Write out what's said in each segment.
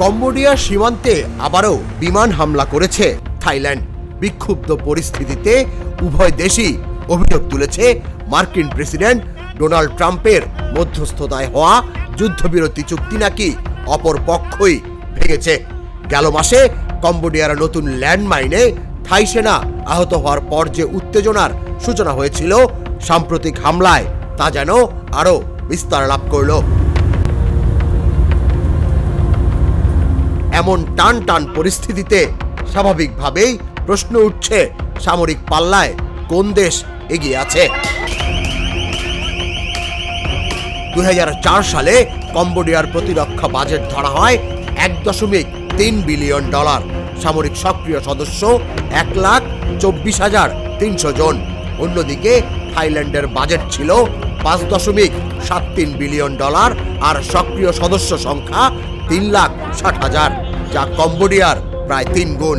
কম্বোডিয়ার সীমান্তে আবারও বিমান হামলা করেছে। থাইল্যান্ড বিক্ষুব্ধ পরিস্থিতিতে উভয় দেশই অভিযোগ তুলেছে মার্কিন প্রেসিডেন্ট ডোনাল্ড ট্রাম্পের মধ্যস্থতায় হওয়া যুদ্ধবিরতি চুক্তি নাকি অপর পক্ষই ভেঙেছে। গেল মাসে কম্বোডিয়ার নতুন ল্যান্ডমাইনে থাই সেনা আহত হওয়ার পর যে উত্তেজনার সূচনা হয়েছিল, সাম্প্রতিক হামলায় তা যেন আরও বিস্তার লাভ করল। এমন টান টান পরিস্থিতিতে স্বাভাবিকভাবেই প্রশ্ন উঠছে, সামরিক পাল্লায় কোন দেশ এগিয়ে আছে? দু হাজার চার সালে কম্বোডিয়ার প্রতিরক্ষা বাজেট ধরা হয় এক দশমিক তিন বিলিয়ন ডলার। সামরিক সক্রিয় সদস্য এক লাখ চব্বিশ হাজার তিনশো জন। অন্যদিকে থাইল্যান্ডের বাজেট ছিল পাঁচ দশমিক সাত তিন বিলিয়ন ডলার আর সক্রিয় সদস্য সংখ্যা তিন লাখ ষাট হাজার। যা কম্বোডিয়ার প্রায় তিন গুণ।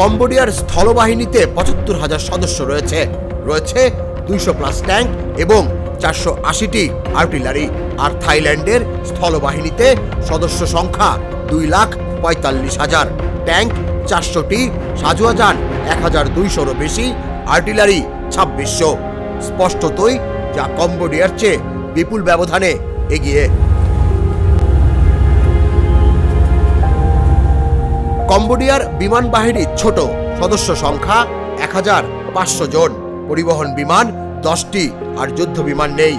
কম্বোডিয়ার স্থলবাহিনীতে পঁচাত্তর হাজার সদস্য রয়েছে। রয়েছে দুইশো প্লাস ট্যাঙ্ক এবং চারশো আশিটি আর্টিলারি। আর থাইল্যান্ডের স্থলবাহিনীতে সদস্য সংখ্যা দুই লাখ পঁয়তাল্লিশ হাজার। ট্যাঙ্ক চারশোটি সাজুয়া যান এক হাজার দুইশোরও বেশি, আর্টিলারি ছাব্বিশশো। স্পষ্টতই যা কম্বোডিয়ার চেয়ে বিপুল ব্যবধানে এগিয়ে কম্বোডিয়ার বিমান বাহিনী ছোট, সদস্য সংখ্যা এক হাজার পাঁচশো জন। পরিবহন বিমান দশটি আর যুদ্ধ বিমান নেই।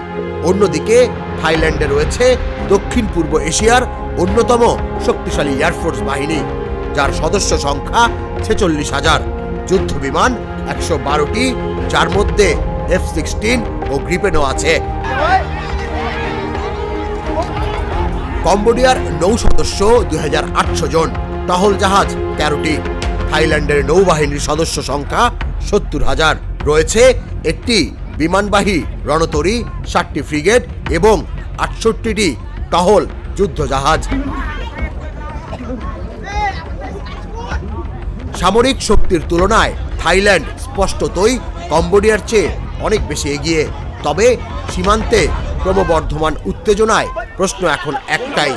অন্যদিকে, থাইল্যান্ডে রয়েছে দক্ষিণ পূর্ব এশিয়ার অন্যতম শক্তিশালী এয়ারফোর্স বাহিনী, যার সদস্য সংখ্যা ছেচল্লিশ হাজার। যুদ্ধ বিমান একশো বারোটি, যার মধ্যে এফ সিক্সটিন ও গ্রিপেনও আছে। কম্বোডিয়ার নৌ সদস্য দুই হাজার আটশো জন। টহল জাহাজ, তেরোটি। থাইল্যান্ডের নৌবাহিনীর সদস্য সংখ্যা সত্তর হাজার। রয়েছে একটি বিমানবাহী রণতরী ষাটটি ফ্রিগেট এবং আটষট্টিটি টহল যুদ্ধজাহাজ। সামরিক শক্তির তুলনায় থাইল্যান্ড স্পষ্টতই কম্বোডিয়ার চেয়ে অনেক বেশি এগিয়ে। তবে সীমান্তে ক্রমবর্ধমান উত্তেজনায় প্রশ্ন এখন একটাই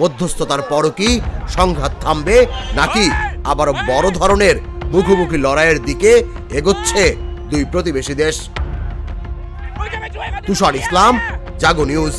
মধ্যস্থতার পরও কি সংঘাত থামবে? নাকি আবার বড় ধরনের মুখোমুখি লড়াইয়ের দিকে এগোচ্ছে দুই প্রতিবেশী দেশ? তুষার ইসলাম, জাগো নিউজ।